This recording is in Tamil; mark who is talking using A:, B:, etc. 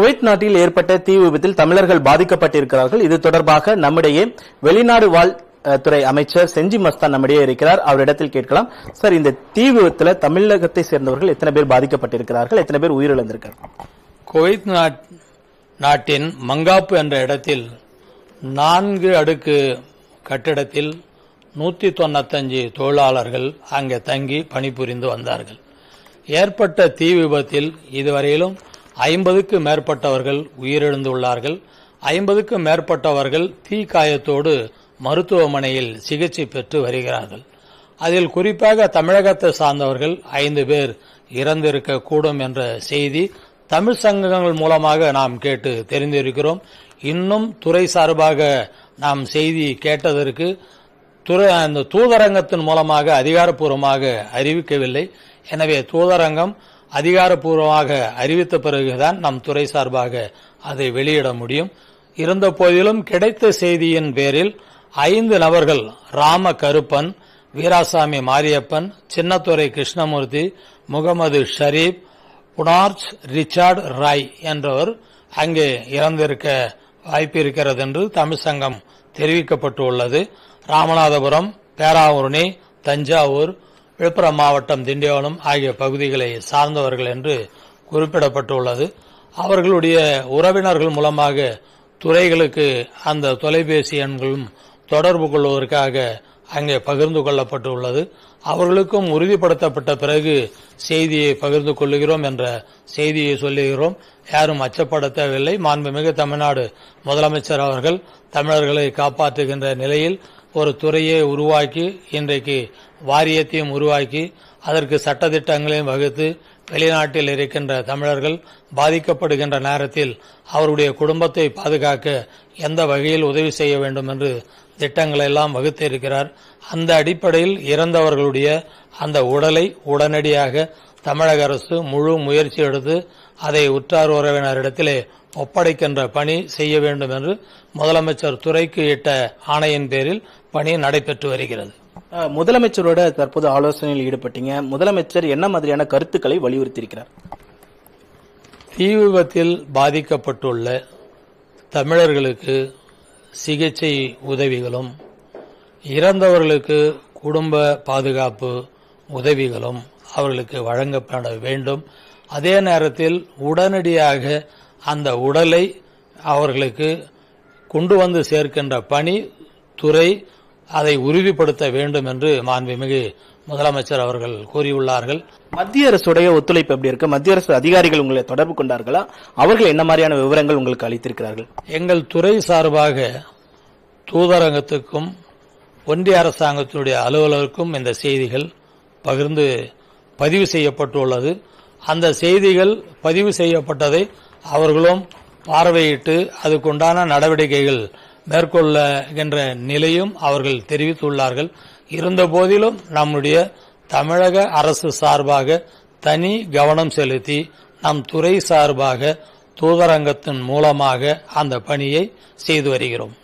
A: குவைத் நாட்டில் ஏற்பட்ட தீ விபத்தில் தமிழர்கள் பாதிக்கப்பட்டிருக்கிறார்கள். இது தொடர்பாக நம்மிடையே வெளிநாடு வாழ் துறை அமைச்சர் செஞ்சி மஸ்தான் நம்மிடையே இருக்கிறார். அவரிடத்தில் கேட்கலாம். சார் இந்த தீ விபத்தில் தமிழகத்தை சேர்ந்தவர்கள் எத்தனை பேர் பாதிக்கப்பட்டிருக்கிறார்கள்? எத்தனை பேர் உயிரிழந்திருக்கிறார்கள்?
B: குவைத் நாட்- நாட்டின் மங்காப்பு என்ற இடத்தில் நான்கு அடுக்கு கட்டிடத்தில் நூத்தி தொண்ணூத்தஞ்சு தொழிலாளர்கள் அங்கே தங்கி பணிபுரிந்து வந்தார்கள். ஏற்பட்ட தீ விபத்தில் இதுவரையிலும் ஐம்பதுக்கு மேற்பட்டவர்கள் உயிரிழந்துள்ளார்கள். ஐம்பதுக்கு மேற்பட்டவர்கள் தீ காயத்தோடு மருத்துவமனையில் சிகிச்சை பெற்று வருகிறார்கள். அதில் குறிப்பாக தமிழகத்தை சார்ந்தவர்கள் ஐந்து பேர் இறந்திருக்கக்கூடும் என்ற செய்தி தமிழ் சங்கங்கள் மூலமாக நாம் கேட்டு தெரிந்திருக்கிறோம். இன்னும் துறை சார்பாக நாம் செய்தி கேட்டதற்கு துறை அந்த தூதரங்கத்தின் மூலமாக அதிகாரப்பூர்வமாக அறிவிக்கவில்லை. எனவே தூதரங்கம் அதிகாரப்பூர்வமாக அறிவித்த பிறகுதான் நம் துறை சார்பாக அதை வெளியிட முடியும். இருந்த போதிலும் கிடைத்த செய்தியின் பேரில் ஐந்து நபர்கள் ராம கருப்பன் வீராசாமி மாரியப்பன் சின்னத்துறை கிருஷ்ணமூர்த்தி முகமது ஷரீப் புனார்ச் ரிச்சார்ட் ராய் என்றவர் அங்கே இறந்திருக்க வாய்ப்பு இருக்கிறது என்று தமிழ் சங்கம் தெரிவிக்கப்பட்டுள்ளது. ராமநாதபுரம் பேராவூரணி தஞ்சாவூர் விழுப்புரம் மாவட்டம் திண்டிவனம் ஆகிய பகுதிகளை சார்ந்தவர்கள் என்று குறிப்பிடப்பட்டுள்ளது. அவர்களுடைய உறவினர்கள் மூலமாக துறைகளுக்கு அந்த தொலைபேசி எண்களும் தொடர்பு கொள்வதற்காக அங்கே பகிர்ந்து கொள்ளப்பட்டுள்ளது. அவர்களுக்கும் உறுதிப்படுத்தப்பட்ட பிறகு செய்தியை பகிர்ந்து கொள்ளுகிறோம் என்ற செய்தியை சொல்லுகிறோம். யாரும் அச்சப்பட தேவையில்லை மாண்புமிகு தமிழ்நாடு முதலமைச்சர் அவர்கள் தமிழர்களை காப்பாற்றுகின்ற நிலையில் ஒரு துறையை உருவாக்கி இன்றைக்கு வாரியத்தையும் உருவாக்கி அதற்கு சட்டத்திட்டங்களையும் வகுத்து வெளிநாட்டில் இருக்கின்ற தமிழர்கள் பாதிக்கப்படுகின்ற நேரத்தில் அவருடைய குடும்பத்தை பாதுகாக்க எந்த வகையில் உதவி செய்ய வேண்டும் என்று திட்டங்களை எல்லாம் வகுத்து இருக்கிறார். அந்த அடிப்படையில் இறந்தவர்களுடைய அந்த உடலை உடனடியாக தமிழக அரசு முழு முயற்சி எடுத்து அதை உற்றார் உறவினரிடத்திலே ஒப்படைக்கின்ற பணி செய்ய வேண்டும் என்று முதலமைச்சர் துறைக்கு இட்ட ஆணையின் பேரில் பணி நடைபெற்று வருகிறது.
A: முதலமைச்சரோட தற்போது ஆலோசனையில் ஈடுபட்டீங்க. முதலமைச்சர் என்ன மாதிரியான கருத்துக்களை வலியுறுத்தியிருக்கிறார்?
B: தீ விபத்தில் பாதிக்கப்பட்டுள்ள தமிழர்களுக்கு சிகிச்சை உதவிகளும் இறந்தவர்களுக்கு குடும்ப பாதுகாப்பு உதவிகளும் அவர்களுக்கு வழங்கப்பட வேண்டும். அதே நேரத்தில் உடனடியாக அந்த உடலை அவர்களுக்கு கொண்டு வந்து சேர்க்கின்ற பணி துறை அதை உறுதிப்படுத்த வேண்டும் என்று மாண்புமிகு முதலமைச்சர் அவர்கள் கூறியுள்ளார்கள்.
A: மத்திய அரசுடைய ஒத்துழைப்பு எப்படி இருக்கு? மத்திய அரசு அதிகாரிகள் உங்களை தொடர்பு கொண்டார்களா? அவர்கள் என்ன மாதிரியான விவரங்கள் உங்களுக்கு அளித்திருக்கிறார்கள்?
B: எங்கள் துறை சார்பாக தூதரகத்துக்கும் ஒன்றிய அரசாங்கத்தினுடைய அலுவலருக்கும் இந்த செய்திகள் பகிர்ந்து பதிவு செய்யப்பட்டுள்ளது. அந்த செய்திகள் பதிவு செய்யப்பட்டதை அவர்களும் பார்வையிட்டு அதுக்குண்டான நடவடிக்கைகள் மேற்கொள்ளுகின்ற நிலையும் அவர்கள் தெரிவித்துள்ளார்கள். இருந்த போதிலும் நம்முடைய தமிழக அரசு சார்பாக தனி கவனம் செலுத்தி நம் துறை சார்பாக தூதரங்கத்தின் மூலமாக அந்த பணியை செய்து வருகிறோம்.